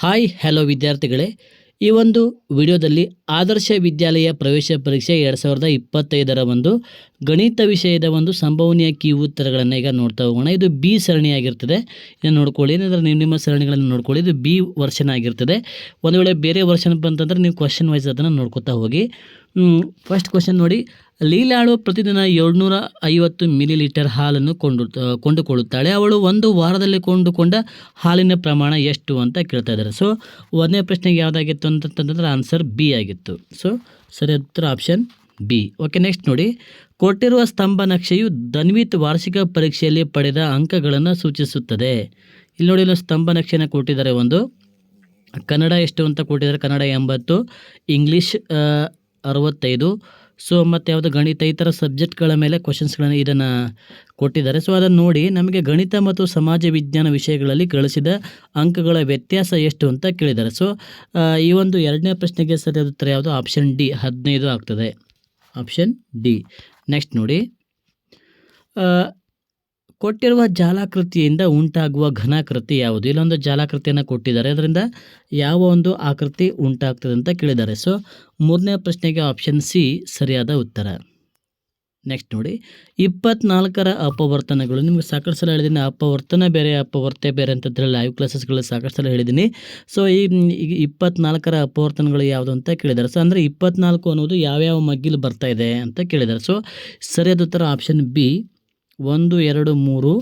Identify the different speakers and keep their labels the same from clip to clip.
Speaker 1: Hi, hello ವಿದ್ಯಾರ್ಥಿಗಳೇ. ಈ ಒಂದು ವಿಡಿಯೋದಲ್ಲಿ ಆದರ್ಶ ವಿದ್ಯಾಲಯ ಪ್ರವೇಶ ಪರೀಕ್ಷೆ ಎರಡು ಸಾವಿರದ ಇಪ್ಪತ್ತೈದರ ಒಂದು ಗಣಿತ ವಿಷಯದ ಒಂದು ಸಂಭವನೀಯ ಕೀ ಉತ್ತರಗಳನ್ನು ಈಗ ನೋಡ್ತಾ ಹೋಗೋಣ. ಇದು ಬಿ ಸರಣಿಯಾಗಿರ್ತದೆ ಇದನ್ನು ನೋಡ್ಕೊಳ್ಳಿ. ಏನಂದ್ರೆ ನೀವು ನಿಮ್ಮ ಸರಣಿಗಳನ್ನು ನೋಡ್ಕೊಳ್ಳಿ. ಇದು ಬಿ ವರ್ಷನ್ ಆಗಿರ್ತದೆ. ಒಂದು ವೇಳೆ ಬೇರೆ ವರ್ಷನ್ ಬಂತಂದ್ರೆ ನೀವು ಕ್ವಶನ್ ವೈಸ್ ಅದನ್ನು ನೋಡ್ಕೊತಾ ಹೋಗಿ. ಫಸ್ಟ್ ಕ್ವಶನ್ ನೋಡಿ. ಲೀಲಾಳು ಪ್ರತಿದಿನ ಏಳ್ನೂರ ಐವತ್ತು ಮಿಲಿ ಲೀಟರ್ ಹಾಲನ್ನು ಕೊಂಡು ಕೊಂಡುಕೊಳ್ಳುತ್ತಾಳೆ. ಅವಳು ಒಂದು ವಾರದಲ್ಲಿ ಕೊಂಡುಕೊಂಡ ಹಾಲಿನ ಪ್ರಮಾಣ ಎಷ್ಟು ಅಂತ ಕೇಳ್ತಾ ಇದ್ದಾರೆ. ಸೊ ಒಂದನೇ ಪ್ರಶ್ನೆಗೆ ಯಾವುದಾಗಿತ್ತು ಅಂತಂತಂದ್ರೆ ಆನ್ಸರ್ ಬಿ ಆಗಿತ್ತು. ಸೊ ಸರಿ, ಉತ್ತರ ಆಪ್ಷನ್ ಬಿ. ಓಕೆ ನೆಕ್ಸ್ಟ್ ನೋಡಿ. ಕೊಟ್ಟಿರುವ ಸ್ತಂಭ ನಕ್ಷೆಯು ಧನ್ವಿತ್ ವಾರ್ಷಿಕ ಪರೀಕ್ಷೆಯಲ್ಲಿ ಪಡೆದ ಅಂಕಗಳನ್ನು ಸೂಚಿಸುತ್ತದೆ. ಇಲ್ಲಿ ನೋಡಿ ಸ್ತಂಭ ನಕ್ಷೆನ ಕೊಟ್ಟಿದ್ದಾರೆ ಒಂದು. ಕನ್ನಡ ಎಷ್ಟು ಅಂತ ಕೊಟ್ಟಿದ್ದಾರೆ? ಕನ್ನಡ ಎಂಬತ್ತು, ಇಂಗ್ಲೀಷ್ ಅರವತ್ತೈದು ಸೊ ಮತ್ತು ಯಾವುದು ಗಣಿತ, ಈ ಥರ ಸಬ್ಜೆಕ್ಟ್ಗಳ ಮೇಲೆ ಕ್ವಶನ್ಸ್ಗಳನ್ನು ಇದನ್ನು ಕೊಟ್ಟಿದ್ದಾರೆ. ಸೊ ಅದನ್ನು ನೋಡಿ ನಮಗೆ ಗಣಿತ ಮತ್ತು ಸಮಾಜ ವಿಜ್ಞಾನ ವಿಷಯಗಳಲ್ಲಿ ಗಳಿಸಿದ ಅಂಕಗಳ ವ್ಯತ್ಯಾಸ ಎಷ್ಟು ಅಂತ ಕೇಳಿದ್ದಾರೆ. ಸೊ ಈ ಒಂದು ಎರಡನೇ ಪ್ರಶ್ನೆಗೆ ಸರಿಯಾದ ಉತ್ತರ? ಯಾವುದು? ಆಪ್ಷನ್ ಡಿ ಹದಿನೈದು ಆಗ್ತದೆ. ಆಪ್ಷನ್ ಡಿ ನೆಕ್ಸ್ಟ್ ನೋಡಿ. ಕೊಟ್ಟಿರುವ ಜಾಲಾಕೃತಿಯಿಂದ ಉಂಟಾಗುವ ಘನಾಕೃತಿ ಯಾವುದು? ಇಲ್ಲೊಂದು ಜಾಲಾಕೃತಿಯನ್ನು ಕೊಟ್ಟಿದ್ದಾರೆ. ಅದರಿಂದ ಯಾವ ಒಂದು ಆಕೃತಿ ಉಂಟಾಗ್ತದೆ ಅಂತ ಕೇಳಿದ್ದಾರೆ. ಸೊ ಮೂರನೇ ಪ್ರಶ್ನೆಗೆ ಆಪ್ಷನ್ ಸಿ ಸರಿಯಾದ ಉತ್ತರ. ನೆಕ್ಸ್ಟ್ ನೋಡಿ. ಇಪ್ಪತ್ನಾಲ್ಕರ ಅಪವರ್ತನಗಳು. ನಿಮ್ಗೆ ಸಾಕಷ್ಟು ಸಲ ಹೇಳಿದ್ದೀನಿ. ಅಪವರ್ತನ ಬೇರೆ, ಅಪವರ್ತೆ ಬೇರೆ ಅಂತ ಹೇಳಿ ಲೈವ್ ಕ್ಲಾಸಸ್ಗಳಲ್ಲಿ ಸಾಕಷ್ಟು ಸಲ ಹೇಳಿದ್ದೀನಿ. ಸೊ ಈ ಇಪ್ಪತ್ನಾಲ್ಕರ ಅಪವರ್ತನಗಳು ಯಾವುದು ಅಂತ ಕೇಳಿದ್ದಾರೆ. ಸೊ ಅಂದರೆ ಇಪ್ಪತ್ನಾಲ್ಕು ಅನ್ನೋದು ಯಾವ್ಯಾವ ಮಗ್ಗಿಲು ಬರ್ತಾ ಇದೆ ಅಂತ ಕೇಳಿದ್ದಾರೆ. ಸೊ ಸರಿಯಾದ ಉತ್ತರ ಆಪ್ಷನ್ ಬಿ ಒಂದು, ಎರಡು, ಮೂರು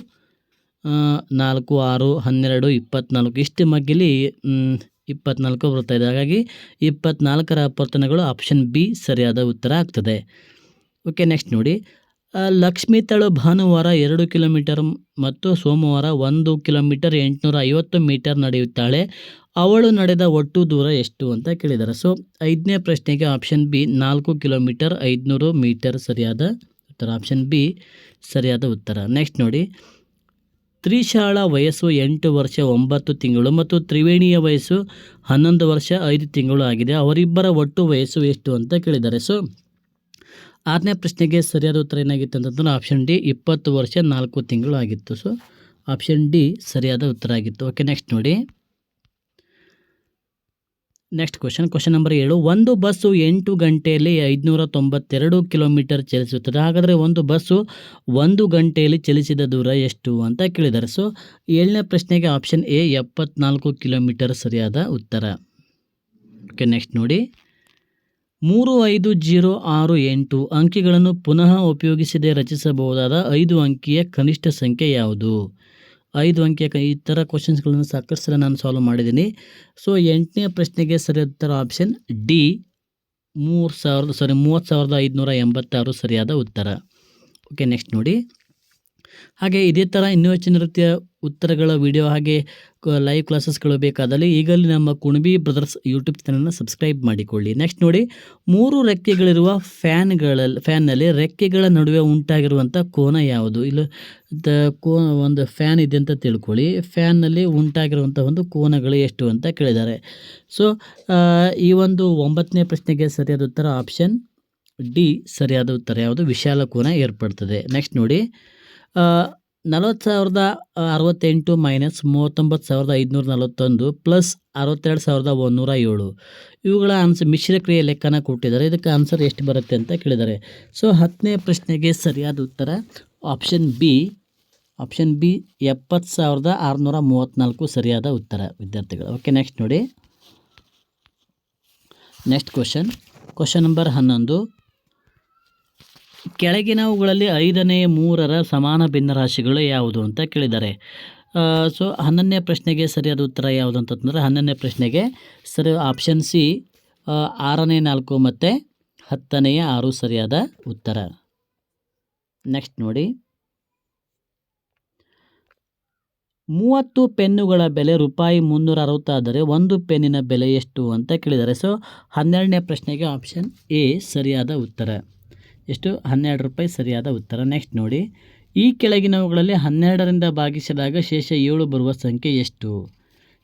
Speaker 1: ನಾಲ್ಕು, ಆರು, ಹನ್ನೆರಡು, ಇಪ್ಪತ್ನಾಲ್ಕು. ಇಷ್ಟು ಮಗ್ಗಿಲಿ ಇಪ್ಪತ್ನಾಲ್ಕು ಬರ್ತಾ ಇದೆ. ಹಾಗಾಗಿ ಇಪ್ಪತ್ನಾಲ್ಕರ ಅಪವರ್ತನಗಳು ಆಪ್ಷನ್ ಬಿ ಸರಿಯಾದ ಉತ್ತರ ಆಗ್ತದೆ. ಓಕೆ ನೆಕ್ಸ್ಟ್ ನೋಡಿ. ಲಕ್ಷ್ಮೀ ತಳು ಭಾನುವಾರ ಎರಡು ಕಿಲೋಮೀಟರ್ ಮತ್ತು ಸೋಮವಾರ ಒಂದು ಕಿಲೋಮೀಟರ್ ಎಂಟುನೂರ ಐವತ್ತು ಮೀಟರ್ ನಡೆಯುತ್ತಾಳೆ. ಅವಳು ನಡೆದ ಒಟ್ಟು ದೂರ ಎಷ್ಟು ಅಂತ ಕೇಳಿದ್ದಾರೆ. ಸೊ ಐದನೇ ಪ್ರಶ್ನೆಗೆ ಆಪ್ಷನ್ ಬಿ ನಾಲ್ಕು ಕಿಲೋಮೀಟರ್ ಐದುನೂರು ಮೀಟರ್ ಸರಿಯಾದ ಉತ್ತರ ಆಪ್ಷನ್ ಬಿ ಸರಿಯಾದ ಉತ್ತರ. ನೆಕ್ಸ್ಟ್ ನೋಡಿ. ತ್ರಿಶಾಳ ವಯಸ್ಸು ಎಂಟು ವರ್ಷ, ಒಂಬತ್ತು ತಿಂಗಳು ಮತ್ತು ತ್ರಿವೇಣಿಯ ವಯಸ್ಸು ಹನ್ನೊಂದು ವರ್ಷ, ಐದು ತಿಂಗಳು ಆಗಿದೆ. ಅವರಿಬ್ಬರ ಒಟ್ಟು ವಯಸ್ಸು ಎಷ್ಟು ಅಂತ ಕೇಳಿದ್ದಾರೆ. ಸೊ ಆರನೇ ಪ್ರಶ್ನೆಗೆ ಸರಿಯಾದ ಉತ್ತರ ಏನಾಗಿತ್ತು ಅಂತಂದ್ರೆ ಆಪ್ಷನ್ ಡಿ ಇಪ್ಪತ್ತು ವರ್ಷ, ನಾಲ್ಕು ತಿಂಗಳು ಆಗಿತ್ತು. ಸೊ ಆಪ್ಷನ್ ಡಿ ಸರಿಯಾದ ಉತ್ತರ ಆಗಿತ್ತು. ಓಕೆ ನೆಕ್ಸ್ಟ್ ನೋಡಿ. ನೆಕ್ಸ್ಟ್ ಕ್ವಶನ್ ಕ್ವಶನ್ ನಂಬರ್ ಏಳು. ಒಂದು ಬಸ್ಸು ಎಂಟು ಗಂಟೆಯಲ್ಲಿ ಐದುನೂರ ತೊಂಬತ್ತೆರಡು ಕಿಲೋಮೀಟರ್ ಚಲಿಸುತ್ತದೆ. ಹಾಗಾದರೆ ಒಂದು ಬಸ್ಸು ಒಂದು ಗಂಟೆಯಲ್ಲಿ ಚಲಿಸಿದ ದೂರ ಎಷ್ಟು ಅಂತ ಕೇಳಿದ್ದಾರೆ. ಸೊ ಏಳನೇ ಪ್ರಶ್ನೆಗೆ ಆಪ್ಷನ್ ಎ ಎಪ್ಪತ್ನಾಲ್ಕು ಕಿಲೋಮೀಟರ್ ಸರಿಯಾದ ಉತ್ತರ. ಓಕೆ ನೆಕ್ಸ್ಟ್ ನೋಡಿ. ಮೂರು ಐದು ಜೀರೋ ಆರು ಎಂಟು ಅಂಕಿಗಳನ್ನು ಪುನಃ ಉಪಯೋಗಿಸದೆ ರಚಿಸಬಹುದಾದ ಐದು ಅಂಕಿಯ ಕನಿಷ್ಠ ಸಂಖ್ಯೆ ಯಾವುದು? ಐದು ಅಂಕಿಯ ಈ ಥರ ಕ್ವಶನ್ಸ್ಗಳನ್ನು ಸಾಕಷ್ಟು ಸಲ ನಾನು ಸಾಲ್ವ್ ಮಾಡಿದ್ದೀನಿ. ಸೊ ಎಂಟನೇ ಪ್ರಶ್ನೆಗೆ ಸರಿಯಾದ ಉತ್ತರ ಆಪ್ಷನ್ ಡಿ ಮೂರು ಸಾವಿರದ ಸಾರಿ ಮೂವತ್ತು ಸಾವಿರದ ಐದುನೂರ ಎಂಬತ್ತಾರು ಸರಿಯಾದ ಉತ್ತರ. ಓಕೆ ನೆಕ್ಸ್ಟ್ ನೋಡಿ. ಹಾಗೆ ಇದೇ ಥರ ಇನ್ನೂ ಹೆಚ್ಚಿನ ರೀತಿಯ ಉತ್ತರಗಳ ವಿಡಿಯೋ ಹಾಗೆ ಲೈವ್ ಕ್ಲಾಸಸ್ಗಳು ಬೇಕಾದಲ್ಲಿ ಈಗಲೇ ನಮ್ಮ ಕುಣಬಿ ಬ್ರದರ್ಸ್ ಯೂಟ್ಯೂಬ್ ಚಾನಲ್ನ ಸಬ್ಸ್ಕ್ರೈಬ್ ಮಾಡಿಕೊಳ್ಳಿ. ನೆಕ್ಸ್ಟ್ ನೋಡಿ, ಮೂರು ರೆಕ್ಕೆಗಳಿರುವ ಫ್ಯಾನ್ಗಳಲ್ಲಿ ಫ್ಯಾನ್ನಲ್ಲಿ ರೆಕ್ಕೆಗಳ ನಡುವೆ ಉಂಟಾಗಿರುವಂಥ ಕೋನ ಯಾವುದು? ಇಲ್ಲ ಕೋ ಒಂದು ಫ್ಯಾನ್ ಇದೆ ಅಂತ ತಿಳ್ಕೊಳ್ಳಿ. ಫ್ಯಾನ್ನಲ್ಲಿ ಉಂಟಾಗಿರುವಂಥ ಒಂದು ಕೋನಗಳು ಎಷ್ಟು ಅಂತ ಕೇಳಿದ್ದಾರೆ. ಸೊ ಈ ಒಂದು ಒಂಬತ್ತನೇ ಪ್ರಶ್ನೆಗೆ ಸರಿಯಾದ ಉತ್ತರ ಆಪ್ಷನ್ ಡಿ, ಸರಿಯಾದ ಉತ್ತರ ಯಾವುದು? ವಿಶಾಲ ಕೋನ ಏರ್ಪಡ್ತದೆ. ನೆಕ್ಸ್ಟ್ ನೋಡಿ ನಲವತ್ತು ಸಾವಿರದ ಅರವತ್ತೆಂಟು ಮೈನಸ್ ಮೂವತ್ತೊಂಬತ್ತು ಸಾವಿರದ ಐದುನೂರ ನಲವತ್ತೊಂದು ಪ್ಲಸ್ ಅರವತ್ತೆರಡು ಸಾವಿರದ ಒಂದುನೂರ ಏಳು. ಇವುಗಳ ಆನ್ಸರ್ ಮಿಶ್ರ ಕ್ರಿಯೆ ಲೆಕ್ಕನ ಕೊಟ್ಟಿದ್ದಾರೆ. ಇದಕ್ಕೆ ಆನ್ಸರ್ ಎಷ್ಟು ಬರುತ್ತೆ ಅಂತ ಕೇಳಿದ್ದಾರೆ. ಸೊ, ಹತ್ತನೇ ಪ್ರಶ್ನೆಗೆ ಸರಿಯಾದ ಉತ್ತರ ಆಪ್ಷನ್ ಬಿ ಆಪ್ಷನ್ ಬಿ ಎಪ್ಪತ್ತು ಸಾವಿರದ ಆರುನೂರ ಮೂವತ್ತ್ನಾಲ್ಕು ಸರಿಯಾದ ಉತ್ತರ, ವಿದ್ಯಾರ್ಥಿಗಳು. ಓಕೆ, ನೆಕ್ಸ್ಟ್ ನೋಡಿ. Next question. ಕ್ವಶನ್ ನಂಬರ್ ಹನ್ನೊಂದು. ಕೆಳಗಿನವುಗಳಲ್ಲಿ ಐದನೇ, ಮೂರರ ಸಮಾನ ಭಿನ್ನರಾಶಿಗಳು ಯಾವುದು ಅಂತ ಕೇಳಿದ್ದಾರೆ. ಸೊ ಹನ್ನೊಂದನೇ ಪ್ರಶ್ನೆಗೆ ಸರಿಯಾದ ಉತ್ತರ ಯಾವುದು ಅಂತಂದರೆ ಹನ್ನೊಂದನೇ ಪ್ರಶ್ನೆಗೆ ಸರಿ ಆಪ್ಷನ್ ಸಿ ಆರನೇ ನಾಲ್ಕು ಮತ್ತು ಹತ್ತನೆಯ ಆರು ಸರಿಯಾದ ಉತ್ತರ. ನೆಕ್ಸ್ಟ್ ನೋಡಿ. ಮೂವತ್ತು ಪೆನ್ನುಗಳ ಬೆಲೆ ರೂಪಾಯಿ ಮುನ್ನೂರ ಅರವತ್ತಾದರೆ ಒಂದು ಪೆನ್ನಿನ ಬೆಲೆ ಎಷ್ಟು ಅಂತ ಕೇಳಿದ್ದಾರೆ. ಸೊ ಹನ್ನೆರಡನೇ ಪ್ರಶ್ನೆಗೆ ಆಪ್ಷನ್ ಎ ಸರಿಯಾದ ಉತ್ತರ. ಎಷ್ಟು? ಹನ್ನೆರಡು ರೂಪಾಯಿ ಸರಿಯಾದ ಉತ್ತರ. ನೆಕ್ಸ್ಟ್ ನೋಡಿ. ಈ ಕೆಳಗಿನವುಗಳಲ್ಲಿ ಹನ್ನೆರಡರಿಂದ ಭಾಗಿಸಿದಾಗ ಶೇಷ ಏಳು ಬರುವ ಸಂಖ್ಯೆ ಎಷ್ಟು?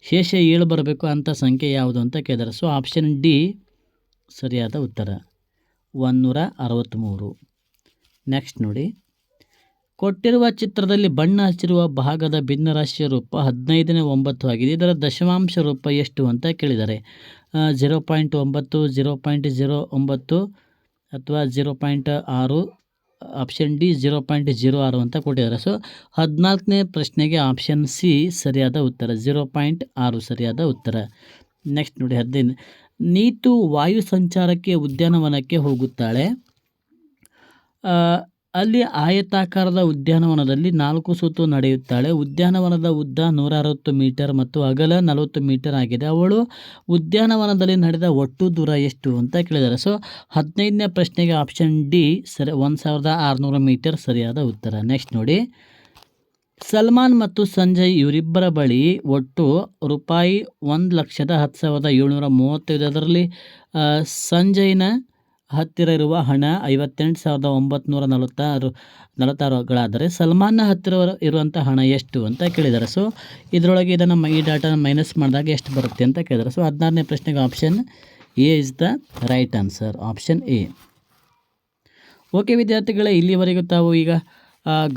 Speaker 1: ಶೇಷ ಏಳು ಬರಬೇಕು ಅಂಥ ಸಂಖ್ಯೆ ಯಾವುದು ಅಂತ ಕೇಳಿದಾರೆ ಸೊ ಆಪ್ಷನ್ ಡಿ ಸರಿಯಾದ ಉತ್ತರ. ಒಂದೂರ ಅರವತ್ತ್ಮೂರು ನೆಕ್ಸ್ಟ್ ನೋಡಿ. ಕೊಟ್ಟಿರುವ ಚಿತ್ರದಲ್ಲಿ ಬಣ್ಣ ಹಚ್ಚಿರುವ ಭಾಗದ ಭಿನ್ನರಾಶಿಯ ರೂಪ ಹದಿನೈದನೇ ಒಂಬತ್ತು ಆಗಿದೆ. ಇದರ ದಶಮಾಂಶ ರೂಪ ಎಷ್ಟು ಅಂತ ಕೇಳಿದ್ದಾರೆ ಜೀರೋ ಪಾಯಿಂಟ್ ಒಂಬತ್ತು ಜೀರೋ ಪಾಯಿಂಟ್ ಜೀರೋ ಒಂಬತ್ತು ಅಥವಾ ಜೀರೋ ಪಾಯಿಂಟ್ ಆರು option D zero point zero ಆರು ಅಂತ ಕೊಟ್ಟಿದ್ದಾರೆ. ಸೊ ಹದಿನಾಲ್ಕನೇ ಪ್ರಶ್ನೆಗೆ ಆಪ್ಷನ್ ಸಿ ಸರಿಯಾದ ಉತ್ತರ ಜೀರೋ ಪಾಯಿಂಟ್ ಆರು ಸರಿಯಾದ ಉತ್ತರ. ನೆಕ್ಸ್ಟ್ ನೋಡಿ, ಹದಿನೈದು. ನೀತು ವಾಯು ಸಂಚಾರಕ್ಕೆ ಉದ್ಯಾನವನಕ್ಕೆ ಹೋಗುತ್ತಾಳೆ. ಅಲ್ಲಿ ಆಯತಾಕಾರದ ಉದ್ಯಾನವನದಲ್ಲಿ ನಾಲ್ಕು ಸುತ್ತು ನಡೆಯುತ್ತಾಳೆ. ಉದ್ಯಾನವನದ ಉದ್ದ ನೂರ ಅರವತ್ತು ಮೀಟರ್ ಮತ್ತು ಅಗಲ ನಲವತ್ತು ಮೀಟರ್ ಆಗಿದೆ. ಅವಳು ಉದ್ಯಾನವನದಲ್ಲಿ ನಡೆದ ಒಟ್ಟು ದೂರ ಎಷ್ಟು ಅಂತ ಕೇಳಿದ್ದಾರೆ ಸೊ, ಹದಿನೈದನೇ ಪ್ರಶ್ನೆಗೆ ಆಪ್ಷನ್ ಡಿ ಸರಿ, ಒಂದು ಸಾವಿರದ ಆರುನೂರು ಮೀಟರ್ ಸರಿಯಾದ ಉತ್ತರ. ನೆಕ್ಸ್ಟ್ ನೋಡಿ. ಸಲ್ಮಾನ್ ಮತ್ತು ಸಂಜಯ್ ಇವರಿಬ್ಬರ ಬಳಿ ಒಟ್ಟು ರೂಪಾಯಿ ಒಂದು ಲಕ್ಷದ ಹತ್ತು ಸಾವಿರದ ಏಳ್ನೂರ ಮೂವತ್ತೈದು ಅದರಲ್ಲಿ ಸಂಜಯ್ನ ಹತ್ತಿರ ಇರುವ ಹಣ ಐವತ್ತೆಂಟು ಸಾವಿರದ ಒಂಬತ್ನೂರ ನಲವತ್ತಾರು, ನಲವತ್ತಾರುಗಳಾದರೆ ಸಲ್ಮಾನ್ನ ಹತ್ತಿರ ಇರುವಂಥ ಹಣ ಎಷ್ಟು ಅಂತ ಕೇಳಿದ್ದಾರೆ. ಸೊ ಇದರೊಳಗೆ ಇದನ್ನು ಈ ಡಾಟಾನ ಮೈನಸ್ ಮಾಡಿದಾಗ ಎಷ್ಟು ಬರುತ್ತೆ ಅಂತ ಕೇಳಿದ್ದಾರೆ. ಸೊ ಹದಿನಾರನೇ ಪ್ರಶ್ನೆಗೆ option A is the right answer option A okay ವಿದ್ಯಾರ್ಥಿಗಳೇ, ಇಲ್ಲಿವರೆಗೂ ತಾವು ಈಗ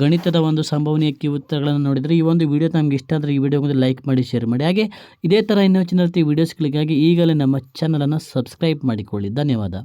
Speaker 1: ಗಣಿತದ ಒಂದು ಸಂಭವನೀಯ ಕಿ ಉತ್ತರಗಳನ್ನು ನೋಡಿದರೆ ಈ ಒಂದು ವಿಡಿಯೋ ನಮಗೆ ಇಷ್ಟ ಆದರೆ ಈ ವಿಡಿಯೋಗೊಂದು ಲೈಕ್ ಮಾಡಿ, ಶೇರ್ ಮಾಡಿ. ಹಾಗೆ ಇದೇ ಥರ ಇನ್ನೂ ಹೆಚ್ಚಿನ ವೀಡಿಯೋಸ್ಗಳಿಗಾಗಿ ಈಗಲೇ ನಮ್ಮ ಚಾನಲನ್ನು ಸಬ್ಸ್ಕ್ರೈಬ್ ಮಾಡಿಕೊಳ್ಳಿ. ಧನ್ಯವಾದ.